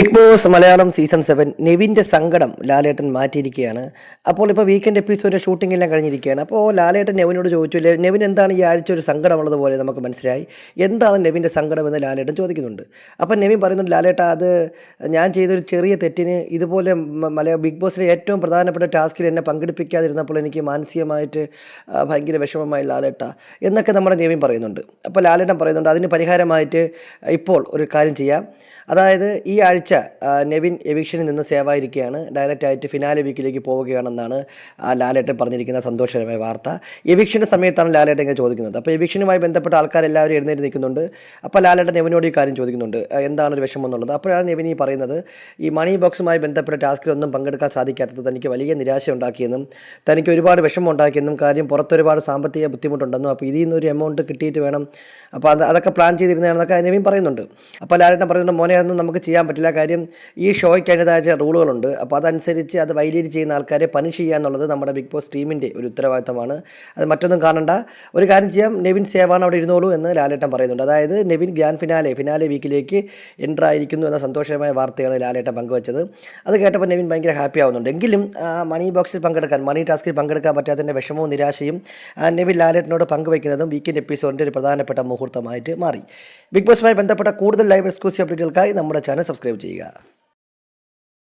Big boss Malayalam season seven നെവിന്റെ സങ്കടം ലാലേട്ടൻ മാറ്റിയിരിക്കുകയാണ്. അപ്പോൾ ഇപ്പോൾ വീക്കെൻഡ് എപ്പിസോഡിന്റെ ഷൂട്ടിംഗ് എല്ലാം കഴിഞ്ഞിരിക്കുകയാണ്. അപ്പോൾ ലാലേട്ടൻ നെവിനോട് ചോദിച്ചു "ലെ- നെവിൻ എന്താണ് ഈ ആഴ്ച ഒരു സങ്കടമുള്ളത് പോലെ നമുക്ക് മനസ്സിലായി? എന്താണ് നെവിന്റെ സങ്കടം എന്ന് ലാലേട്ടൻ ചോദിക്കുന്നുണ്ട്. അപ്പോൾ നെവിൻ പറയുന്നുണ്ട് ലാലേട്ട അത് ഞാൻ ചെയ്തൊരു ചെറിയ തെറ്റിന് ഇതുപോലെ മലയാള ബിഗ് ബോസിലെ ഏറ്റവും പ്രധാനപ്പെട്ട ടാസ്കിൽ എന്നെ പങ്കെടുപ്പിക്കാതിരുന്നപ്പോൾ എനിക്ക് മാനസികമായിട്ട് ഭയങ്കര വിഷമമായി ലാലേട്ട എന്നൊക്കെ നമ്മുടെ നെവിൻ പറയുന്നുണ്ട്. അപ്പോൾ ലാലേട്ടൻ പറയുന്നുണ്ട് അതിന് പരിഹാരമായിട്ട് ഇപ്പോൾ ഒരു കാര്യം ചെയ്യാം. അതായത് ഈ ആഴ്ച ആ, നെവിൻ എവിക്ഷനിൽ നിന്ന് സേവായിരിക്കുകയാണ്. ഡയറക്റ്റ് ആയിട്ട് ഫിനാലെ വീക്കിലേക്ക് പോവുകയാണെന്നാണ് ലാലേട്ടൻ പറഞ്ഞിരിക്കുന്ന സന്തോഷകരമായ വാർത്ത. എവിക്ഷന്റെ സമയത്താണ് ലാലേട്ടൻ ഇങ്ങനെ ചോദിക്കുന്നത്? അപ്പോൾ എവിക്ഷനുമായി ബന്ധപ്പെട്ട ആൾക്കാരെല്ലാവരും എഴുന്നേറ്റ് നിൽക്കുന്നുണ്ട്. അപ്പോൾ ലാലേട്ടൻ നെവിനോട് ഈ കാര്യം ചോദിക്കുന്നുണ്ട്. എന്താണ് ഒരു വിഷമം എന്നുള്ളത്? അപ്പോഴാണ് നെവിൻ ഈ പറയുന്നത് ഈ മണി ബോക്സുമായി ബന്ധപ്പെട്ട ടാസ്കിലൊന്നും പങ്കെടുക്കാൻ സാധിക്കാത്തത് തനിക്ക് വലിയ നിരാശ ഉണ്ടാക്കിയെന്നും തനിക്ക് ഒരുപാട് വിഷമം ഉണ്ടാക്കിയെന്നും കാര്യം പുറത്തൊരുപാട് സാമ്പത്തിക ബുദ്ധിമുട്ടുണ്ടെന്നും അപ്പോൾ ഇതിൽ നിന്നൊരു എമൗണ്ട് കിട്ടിയിട്ട് വേണം. അപ്പോൾ അത് അതൊക്കെ പ്ലാൻ ചെയ്തിരുന്നതാണെന്നൊക്കെ നെവിൻ പറയുന്നുണ്ട്. അപ്പോൾ ലാലേട്ടൻ പറയുന്നുണ്ട് മോനെ അതൊന്നും നമുക്ക് ചെയ്യാൻ പറ്റില്ല. കാര്യം ഈ ഷോയ്ക്ക് അതിന്റെതായ റൂളുകളുണ്ട്. അപ്പോൾ അതനുസരിച്ച് അത് വൈലേറ്റ് ചെയ്യുന്ന ആൾക്കാരെ പണിഷ് ചെയ്യുക എന്നുള്ളത് നമ്മുടെ ബിഗ് ബോസ് ടീമിന്റെ ഒരു ഉത്തരവാദിത്തമാണ്. അത് മറ്റൊന്നും കാണണ്ട. ഒരു കാര്യം ചെയ്യാം. നെവിൻ സേവാണ് അവിടെ ഇരുന്നോളൂ എന്ന് ലാലേട്ടൻ പറയുന്നുണ്ട്. അതായത് നെവിൻ ഗ്രാൻഡ് ഫിനാലെ ഫിനാലെ വീക്കിലേക്ക് എന്റർ ആയിരിക്കുന്നു എന്ന സന്തോഷകരമായ വാർത്തയാണ് ലാലേട്ടൻ പങ്കുവച്ചത്. അത് കേട്ടപ്പോൾ നെവിൻ ഭയങ്കര ഹാപ്പി ആവുന്നുണ്ട്. എങ്കിലും മണി ബോക്സിൽ പങ്കെടുക്കാൻ മണി ടാസ്കിൽ പങ്കെടുക്കാൻ പറ്റാത്തതിന്റെ വിഷമവും നിരാശയും നെവിൻ ലാലേട്ടനോട് പങ്കുവയ്ക്കുന്നതും വീക്കെൻഡ് എപ്പിസോഡിന്റെ ഒരു പ്രധാനപ്പെട്ട മുഹൂർത്തമായിട്ട് മാറി. ബിഗ് ബോസുമായി ബന്ധപ്പെട്ട കൂടുതൽ ലൈവ് എക്സ്ക്ലൂസീവ് അപ്ഡേറ്റുകൾക്കായി നമ്മുടെ ചാനൽ സബ്സ്ക്രൈബ് ചെയ്യുക.